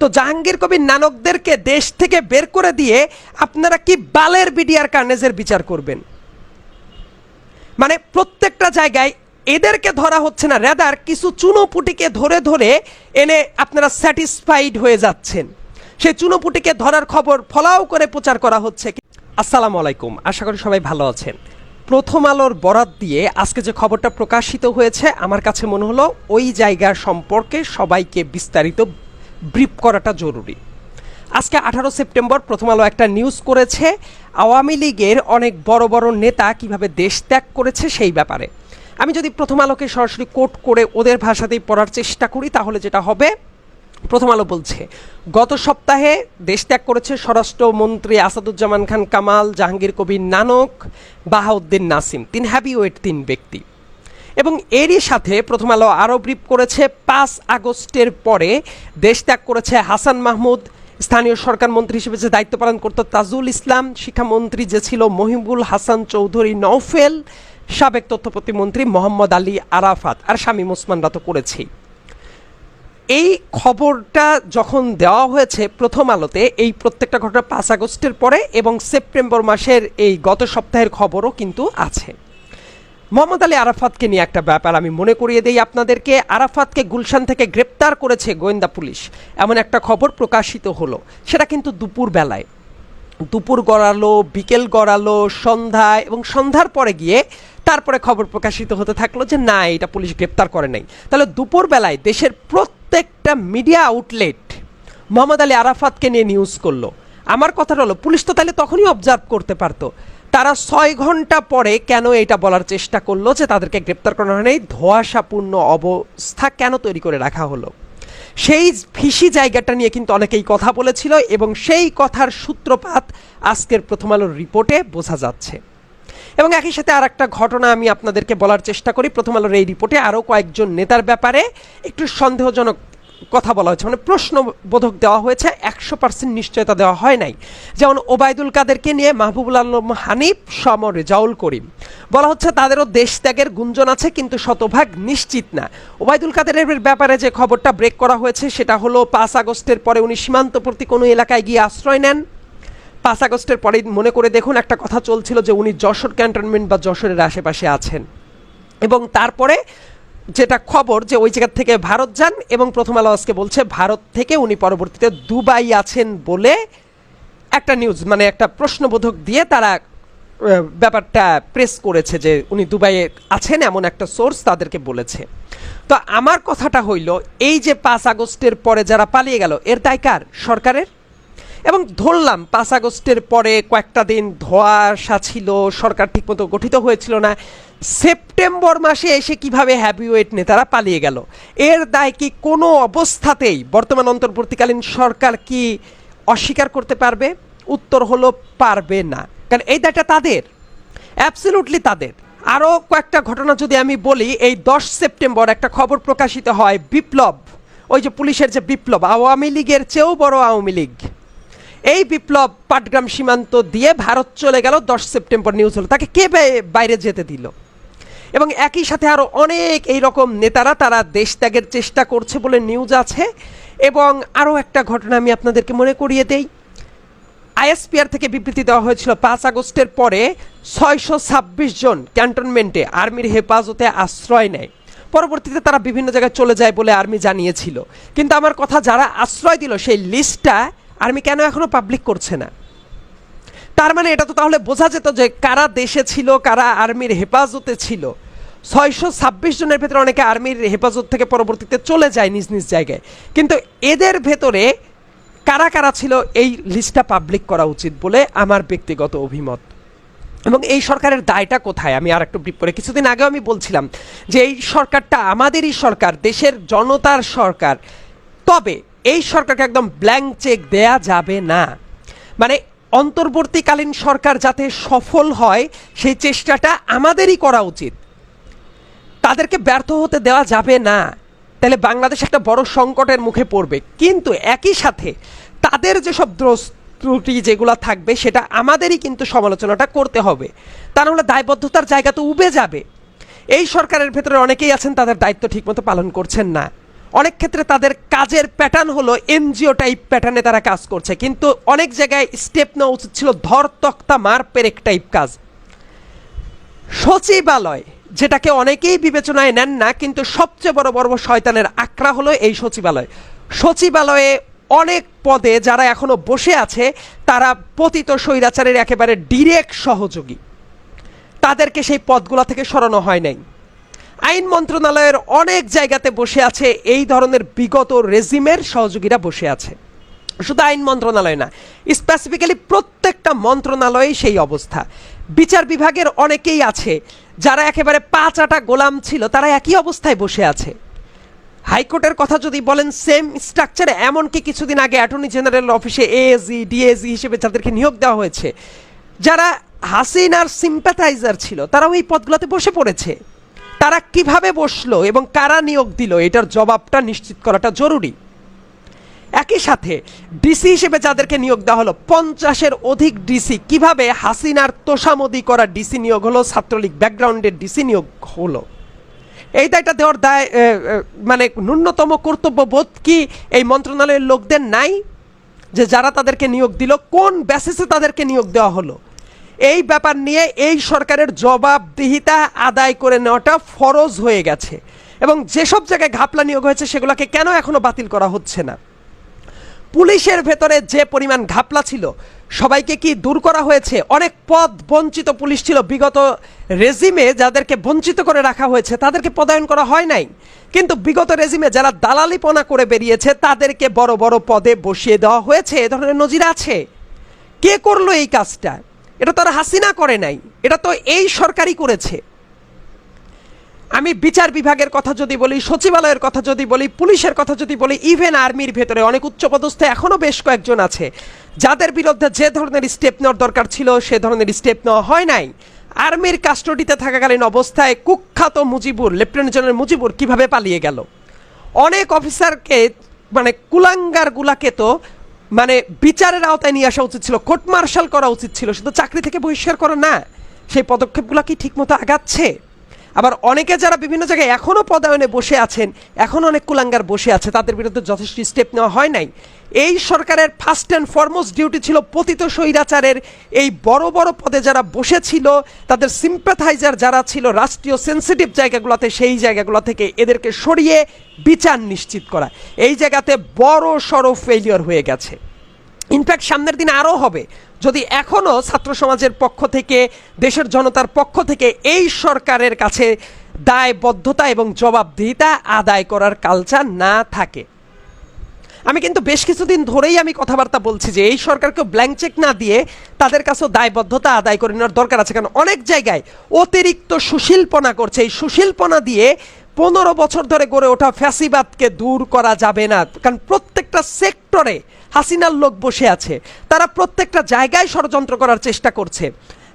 তো জাহাঙ্গীর কবির নানকদেরকে দেশ থেকে বের করে দিয়ে আপনারা কি বালের বিডিআর কার্নেজের বিচার করবেন? মানে প্রত্যেকটা জায়গায় এদেরকে ধরা হচ্ছে না রেদার কিছু চুনোপুটিকে ধরে ধরে এনে আপনারা স্যাটিসফাইড হয়ে যাচ্ছেন। সেই চুনোপুটিকে ধরার খবর ফলাও করে প্রচার করা হচ্ছে। আসসালামু আলাইকুম, আশা করি সবাই ভালো আছেন। প্রথম আলোর বরাত দিয়ে আজকে যে খবরটা প্রকাশিত হয়েছে, আমার কাছে মনে হলো ওই জায়গা সম্পর্কে সবাইকে বিস্তারিত ব্রিফ করাটা জরুরি। আজকে আঠারো সেপ্টেম্বর, প্রথম আলো একটা নিউজ করেছে, আওয়ামী লীগের অনেক বড় বড় নেতা কীভাবে দেশ ত্যাগ করেছে সেই ব্যাপারে। আমি যদি প্রথম আলোকে সরাসরি কোট করে ওদের ভাষাতেই পড়ার চেষ্টা করি, তাহলে যেটা হবে, প্রথম আলো বলছে, গত সপ্তাহে দেশ ত্যাগ করেছে স্বরাষ্ট্রমন্ত্রী আসাদুজ্জামান খান কামাল, জাহাঙ্গীর কবির নানক, বাহাউদ্দিন নাসিম। তিন হ্যাভি ওয়েট তিন ব্যক্তি। এবং এরই সাথে প্রথম আলো আরও ব্রিফ করেছে পাঁচ আগস্টের পরে। দেশ ত্যাগ করেছে হাসান মাহমুদ। স্থানীয় সরকার মন্ত্রী হিসেবে যে দায়িত্ব পালন করত তাজুল ইসলাম, শিক্ষামন্ত্রী যে ছিল মহিবুল হাসান চৌধুরী নওফেল, সাবেক তথ্য প্রতিমন্ত্রী মোহাম্মদ আলী আরাফাত আর শামীম ওসমানরা তো করেছেই। এই খবরটা যখন দেওয়া হয়েছে প্রথম আলোতে, এই প্রত্যেকটা ঘটনা পাঁচ আগস্টের পরে এবং সেপ্টেম্বর মাসের এই গত সপ্তাহের খবরও কিন্তু আছে। মোহাম্মদ আলী আরাফাতকে নিয়ে একটা ব্যাপার আমি মনে করিয়ে দেই আপনাদেরকে। আরাফাতকে গুলশান থেকে গ্রেপ্তার করেছে গোয়েন্দা পুলিশ। এমন একটা খবর প্রকাশিত হলো। সেটা কিন্তু দুপুর বেলায়। দুপুর গড়ালো, বিকেল গড়ালো সন্ধ্যা এবং সন্ধ্যার পরে গিয়ে তারপরে খবর প্রকাশিত হতে থাকল যে, না, এটা পুলিশ গ্রেপ্তার করে নাই। তাহলে দুপুর বেলায় দেশের প্রত্যেকটা মিডিয়া আউটলেট মোহাম্মদ আলী আরাফাতকে নিয়ে নিউজ করল। আমার কথাটা হলো, পুলিশ তো তাহলে তখনই অবজার্ভ করতে পারতো তারা ছয় ঘণ্টা পরে কেন এটা বলার চেষ্টা করল যে তাদেরকে গ্রেপ্তার করানো হয়নি? ধোঁয়াশাপূর্ণ অবস্থা কেন তৈরি করে রাখা হলো? সেই ফিসি জায়গাটা নিয়ে কিন্তু অনেকেই কথা বলেছিল এবং সেই কথার সূত্রপাত আজকের প্রথম আলোর রিপোর্টে বোঝা যাচ্ছে। এবং একই সাথে আর একটা ঘটনা আমি আপনাদেরকে বলার চেষ্টা করি। প্রথম আলোর এই রিপোর্টে আরও কয়েকজন নেতার ব্যাপারে একটু সন্দেহজনক কথা বলা হয়েছে। মানে প্রশ্নবোধক দেওয়া হয়েছে, একশো পার্সেন্ট নিশ্চয়তা দেওয়া হয় নাই। যেমন ওবায়দুল কাদেরকে নিয়ে মাহবুবুল আলম হানিফ সম জাউল করিম। বলা হচ্ছে তাদেরও দেশ ত্যাগের গুঞ্জন আছে, কিন্তু শতভাগ নিশ্চিত না। ওবায়দুল কাদেরের ব্যাপারে যে খবরটা ব্রেক করা হয়েছে, সেটা হলো পাঁচ আগস্টের পরে উনি সীমান্তবর্তী কোনো এলাকায় গিয়ে আশ্রয় নেন। পাঁচ আগস্টের পরে মনে করে দেখুন, একটা কথা চলছিল যে উনি যশোর ক্যান্টনমেন্ট বা যশোরের আশেপাশে আছেন। এবং তারপরে যেটা খবর যে ওই জায়গা থেকে ভারত যান এবং প্রথম আলো আজকে বলছে, ভারত থেকে উনি পরবর্তীতে দুবাই আছেন বলে একটা নিউজ মানে একটা প্রশ্নবোধক দিয়ে তারা ব্যাপারটা প্রেস করেছে যে উনি দুবাইয়ে আছেন এমন একটা সোর্স তাদেরকে বলেছে। তো আমার কথাটা হইল, এই যে পাঁচ আগস্টের পরে যারা পালিয়ে গেল, এর দায় কার? সরকারের? এবং ধরলাম, পাঁচ আগস্টের পরে কয়েকটা দিন ধোয়াশা ছিল, সরকার ঠিকমতো গঠিত হয়েছিল না সেপ্টেম্বর মাসে এসে কীভাবে হ্যাভিওয়েট নেতারা পালিয়ে গেল? এর দায় কি কোনো অবস্থাতেই বর্তমান অন্তর্বর্তীকালীন সরকার কি অস্বীকার করতে পারবে? উত্তর হলো পারবে না। কারণ এই দায়টা তাদের। অ্যাবসলিউটলি তাদের। আরও কয়েকটা ঘটনা যদি আমি বলি, এই দশ সেপ্টেম্বর একটা খবর প্রকাশিত হয় বিপ্লব। ওই যে পুলিশের যে বিপ্লব, আওয়ামী লীগের চেয়েও বড় আওয়ামী লীগ। এই বিপ্লব পাটগ্রাম সীমান্ত দিয়ে ভারত চলে গেল, দশ সেপ্টেম্বর নিউজ হলো। তাকে কে বাইরে যেতে দিল? এবং একই সাথে আরও অনেক এই রকম নেতারা তারা দেশ ত্যাগের চেষ্টা করছে বলে নিউজ আছে। এবং আরও একটা ঘটনা আমি আপনাদেরকে মনে করিয়ে দেই। আইএসপিআর থেকে বিবৃতি দেওয়া হয়েছিল, পাঁচ আগস্টের পরে ছয়শো ছাব্বিশ জন ক্যান্টনমেন্টে আর্মির হেফাজতে আশ্রয় নেয়। পরবর্তীতে তারা বিভিন্ন জায়গায় চলে যায় বলে আর্মি জানিয়েছিল। কিন্তু আমার কথা যারা আশ্রয় দিল, সেই লিস্টটা আর্মি কেন এখনও পাবলিক করছে না? তার মানে এটা তো তাহলে বোঝা যেত যে কারা দেশে ছিল, কারা আর্মির হেফাজতে ছিল। ছয়শো ছাব্বিশ জনের ভেতরে অনেকে আর্মির হেফাজত থেকে পরবর্তীতে চলে যায় নিজ নিজ জায়গায়। কিন্তু এদের ভেতরে কারা কারা ছিল এই লিস্টটা পাবলিক করা উচিত বলে আমার ব্যক্তিগত অভিমত। এবং এই সরকারের দায়টা কোথায়? আমি আর একটু করে কিছুদিন আগেও আমি বলছিলাম যে এই সরকারটা আমাদেরই সরকার, দেশের জনতার সরকার। তবে এই সরকারকে একদম ব্ল্যাঙ্ক চেক দেয়া যাবে না। মানে অন্তর্বর্তীকালীন সরকার যাতে সফল হয়, সেই চেষ্টাটা আমাদেরই করা উচিত। তাদেরকে ব্যর্থ হতে দেওয়া যাবে না। তাহলে বাংলাদেশ একটা বড় সংকটের মুখে পড়বে। কিন্তু একই সাথে তাদের যেসব দোষ ত্রুটি যেগুলো থাকবে, সেটা আমাদেরই কিন্তু সমালোচনাটা করতে হবে। তা নাহলে দায়বদ্ধতার জায়গা তো উবে যাবে। এই সরকারের ভেতরে অনেকেই আছেন, তাদের দায়িত্ব ঠিকমতো পালন করছেন না। অনেক ক্ষেত্রে তাদের কাজের প্যাটার্ন হলো এনজিও টাইপ প্যাটার্নে তারা কাজ করছে। কিন্তু অনেক জায়গায় স্টেপ নেওয়া উচিত ছিল ধর তক্তা মার পেরেক টাইপ কাজ। সচিবালয়, যেটাকে অনেকেই বিবেচনায় নেন না, কিন্তু সবচেয়ে বড় বড় শয়তানের আকড়া হলো এই সচিবালয়। সচিবালয়ে অনেক পদে যারা এখনও বসে আছে, তারা পতিত স্বৈরাচারের একেবারে ডিরেক্ট সহযোগী। তাদেরকে সেই পদগুলো থেকে সরানো হয় নাই। আইন মন্ত্রণালয়ের অনেক জায়গাতে বসে আছে এই ধরনের বিগত রেজিমের সহযোগীরা বসে আছে। শুধু আইন মন্ত্রণালয় না স্পেসিফিক্যালি প্রত্যেকটা মন্ত্রণালয়ে সেই অবস্থা। বিচার বিভাগের অনেকেই আছে, যারা একেবারে পাঁচ আটা গোলাম ছিল, তারা একই অবস্থায় বসে আছে। হাইকোর্টের কথা যদি বলেন সেম স্ট্রাকচারে এমনকি কিছুদিন আগে অ্যাটর্নি জেনারেল অফিসে এএজি ডিএজি হিসেবে যাদেরকে নিয়োগ দেওয়া হয়েছে, যারা হাসিনার সিম্প্যাথাইজার ছিল, তারাও এই পদগুলোতে বসে পড়েছে। তারা কীভাবে বসল এবং কারা নিয়োগ দিল, এটার জবাবটা নিশ্চিত করাটা জরুরি। একই সাথে ডিসি হিসেবে যাদেরকে নিয়োগ দেওয়া হলো, পঞ্চাশের অধিক ডিসি কীভাবে হাসিনার তোষামদি করা ডিসি নিয়োগ হলো, ছাত্রলীগ ব্যাকগ্রাউন্ডের ডিসি নিয়োগ হলো। এই দায়টা দেওয়ার দায় মানে ন্যূনতম কর্তব্য বোধ কি এই মন্ত্রণালয়ের লোকদের নাই? যে যারা তাদেরকে নিয়োগ দিল, কোন বেসিসে তাদেরকে নিয়োগ দেওয়া হলো? এই ব্যাপার নিয়ে এই সরকারের জবাবদিহিতা আদায় করে নেওয়াটা ফরজ হয়ে গেছে। এবং যেসব জায়গায় ঘাপলা নিয়োগ হয়েছে, সেগুলোকে কেন এখনও বাতিল করা হচ্ছে না? পুলিশের ভেতরে যে পরিমাণ ঘাপলা ছিল, সবাইকে কি দূর করা হয়েছে? অনেক পদ বঞ্চিত পুলিশ ছিল। বিগত রেজিমে যাদেরকে বঞ্চিত করে রাখা হয়েছে, তাদেরকে পদায়ন করা হয় নাই। কিন্তু বিগত রেজিমে যারা দালালিপনা করে বেরিয়েছে, তাদেরকে বড় বড় পদে বসিয়ে দেওয়া হয়েছে। এ ধরনের নজির আছে। কে করল এই কাজটা? এটা তো আর হাসিনা করে নাই। এটা তো এই সরকারই করেছে। আমি বিচার বিভাগের কথা যদি বলি, সচিবালয়ের কথা যদি বলি, পুলিশের কথা যদি বলি ইভেন আর্মির ভেতরে অনেক উচ্চপদস্থ এখনও বেশ কয়েকজন আছে। যাদের বিরুদ্ধে যে ধরনের স্টেপ নেওয়ার দরকার ছিল, সে ধরনের স্টেপ নেওয়া হয় নাই। আর্মির কাস্টডিতে থাকাকালীন অবস্থায় কুখ্যাত মুজিবুর, লেফটেন্যান্ট জেনারেল মুজিবুর কীভাবে পালিয়ে গেল? অনেক অফিসারকে মানে কুলাঙ্গার গুলাকে তো মানে বিচারের আওতায় নিয়ে আসা উচিত ছিল, কোর্ট মার্শাল করা উচিত ছিল, শুধু চাকরি থেকে বহিষ্কার করা না, সেই পদক্ষেপগুলো কি ঠিকমতো আগাচ্ছে? আবার অনেকে যারা বিভিন্ন জায়গায় এখনও পদায়নে বসে আছেন, এখন অনেক কুলাঙ্গার বসে আছে, তাদের বিরুদ্ধে যথেষ্ট স্টেপ নেওয়া হয় নাই। এই সরকারের ফার্স্ট অ্যান্ড ফরমোস্ট ডিউটি ছিল পতিত স্বৈরাচারের। এই বড় বড় পদে যারা বসেছিল, তাদের সিম্প্যাথাইজার যারা ছিল রাষ্ট্রীয় সেন্সিটিভ জায়গাগুলোতে, সেই জায়গাগুলো থেকে এদেরকে সরিয়ে বিচার নিশ্চিত করা। এই জায়গাতে বড় সড়ো ফেলিওর হয়ে গেছে। ইনফ্যাক্ট সামনের দিনে আরও হবে। যদি এখনও ছাত্র সমাজের পক্ষ থেকে, দেশের জনতার পক্ষ থেকে এই সরকারের কাছে দায়বদ্ধতা এবং জবাবদিহিতা আদায় করার কালচার না থাকে। আমি কিন্তু বেশ কিছুদিন ধরেই আমি কথাবার্তা বলছি যে এই সরকারকে ব্ল্যাঙ্ক চেক না দিয়ে তাদের কাছেও দায়বদ্ধতা আদায় করে নেওয়ার দরকার আছে। কারণ অনেক জায়গায় অতিরিক্ত সুশিল্পনা করছে। এই সুশিল্পনা দিয়ে পনেরো বছর ধরে গড়ে ওঠা ফ্যাসিবাদকে দূর করা যাবে না। কারণ প্রত্যেকটা সেক্টরে হাসিনার লোক বসে আছে। তারা প্রত্যেকটা জায়গায় ষড়যন্ত্র করার চেষ্টা করছে।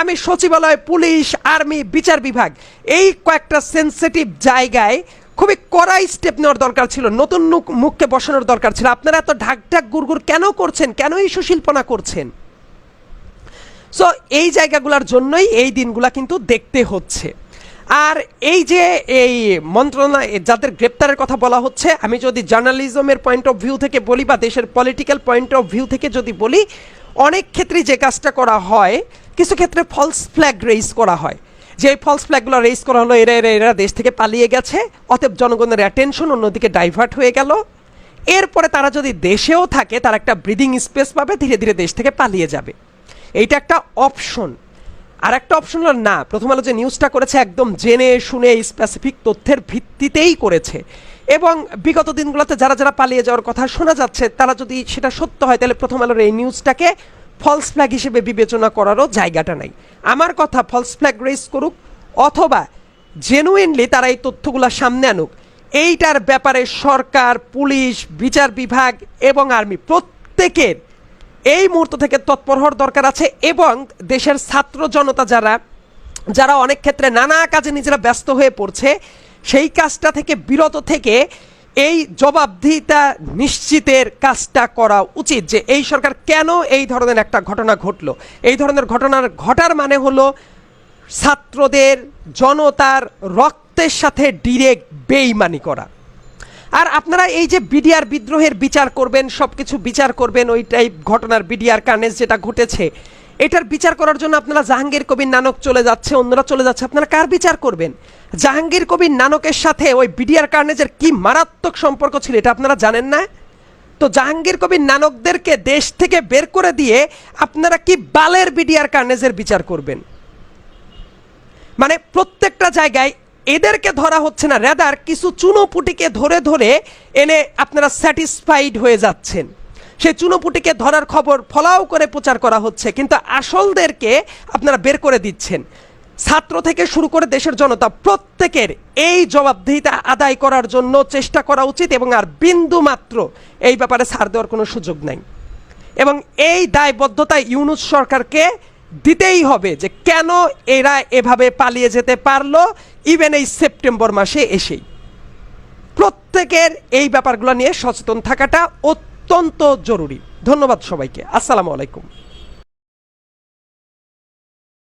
আমি সচিবালয়, পুলিশ, আর্মি, বিচার বিভাগ এই কয়েকটা সেন্সিটিভ জায়গায় খুবই কড়া স্টেপ নেওয়ার দরকার ছিল, নতুন মুখ- মুখকে বসানোর দরকার ছিল। আপনারা এত ঢাক ঢাক গুড়গুড় কেন করছেন? কেন এই সুশিল্পনা করছেন? সো এই জায়গাগুলোর জন্যই এই দিনগুলা কিন্তু দেখতে হচ্ছে। আর এই যে এই মন্ত্রণালয় যাদের গ্রেপ্তারের কথা বলা হচ্ছে, আমি যদি জার্নালিজমের পয়েন্ট অফ ভিউ থেকে বলি বা দেশের পলিটিক্যাল পয়েন্ট অফ ভিউ থেকে যদি বলি, অনেক ক্ষেত্রে যে কাজটা করা হয়, কিছু ক্ষেত্রে ফলস ফ্ল্যাগ রেইজ করা হয়। যে এই ফলস ফ্ল্যাগগুলো রেইজ করা হলো, এরা এরা এরা দেশ থেকে পালিয়ে গেছে। অতএব জনগণের অ্যাটেনশন অন্যদিকে ডাইভার্ট হয়ে গেল। এরপরে তারা যদি দেশেও থাকে, তারা একটা ব্রিদিং স্পেস পাবে, ধীরে ধীরে দেশ থেকে পালিয়ে যাবে। এইটা একটা অপশন আর একটা অপশন হলো না। প্রথম আলো যে নিউজটা করেছে, একদম জেনে, শুনে স্পেসিফিক তথ্যের ভিত্তিতেই করেছে। এবং বিগত দিনগুলোতে যারা যারা পালিয়ে যাওয়ার কথা শোনা যাচ্ছে, তারা যদি সেটা সত্য হয়, তাহলে প্রথম আলোর এই নিউজটাকে ফলস ফ্ল্যাগ হিসেবে বিবেচনা করারও জায়গাটা নাই। আমার কথা ফলস ফ্ল্যাগ রেস করুক, অথবা জেনুইনলি তারা এই তথ্যগুলো সামনে আনুক। এইটার ব্যাপারে সরকার, পুলিশ, বিচার বিভাগ এবং আর্মি প্রত্যেকের এই মুহূর্ত থেকে তৎপর হওয়ার দরকার আছে এবং দেশের ছাত্র জনতা যারা যারা অনেক ক্ষেত্রে নানা কাজে নিজেরা ব্যস্ত হয়ে পড়ছে, সেই কাজটা থেকে বিরত থেকে এই জবাবদিহিতা নিশ্চিতের কাজটা করা উচিত যে এই সরকার কেন এই ধরনের একটা ঘটনা ঘটলো। এই ধরনের ঘটনার ঘটার মানে হলো ছাত্রদের জনতার রক্তের সাথে ডিরেক্ট বেইমানি করা। আর আপনারা এই যে বিডিআর বিদ্রোহের বিচার করবেন সব কিছু বিচার করবেন, ওই টাইপ ঘটনার বিডিআর কার্নেজ যেটা ঘটেছে এটার বিচার করার জন্য আপনারা জাহাঙ্গীর কবির নানক চলে যাচ্ছে, অন্যরা চলে যাচ্ছে। আপনারা কার বিচার করবেন? জাহাঙ্গীর কবির নানকের সাথে ওই বিডিআর কার্নেজের কি মারাত্মক সম্পর্ক ছিল এটা আপনারা জানেন না? তো জাহাঙ্গীর কবির নানকদেরকে দেশ থেকে বের করে দিয়ে আপনারা কি বালের বিডিআর কার্নেজের বিচার করবেন? মানে প্রত্যেকটা জায়গায় এদেরকে ধরা হচ্ছে না। রেদার কিছু চুনোপুটিকে ধরে ধরে এনে আপনারা স্যাটিসফাইড হয়ে যাচ্ছেন। সেই চুনোপুটিকে ধরার খবর ফলাও করে প্রচার করা হচ্ছে, কিন্তু আসলদেরকে আপনারা বের করে দিচ্ছেন। ছাত্র থেকে শুরু করে দেশের জনতা প্রত্যেকের এই জবাবদিহিতা আদায় করার জন্য চেষ্টা করা উচিত এবং আর বিন্দু মাত্র এই ব্যাপারে ছাড় দেওয়ার কোনো সুযোগ নাই। এবং এই দায়বদ্ধতা ইউনুস সরকারকে দিতেই হবে যে কেন এরা এভাবে পালিয়ে যেতে পারল ইভেন এই সেপ্টেম্বর মাসে এসেই। প্রত্যেকের এই ব্যাপারগুলো নিয়ে সচেতন থাকাটা অত্যন্ত জরুরি। ধন্যবাদ সবাইকে। আসসালামু আলাইকুম।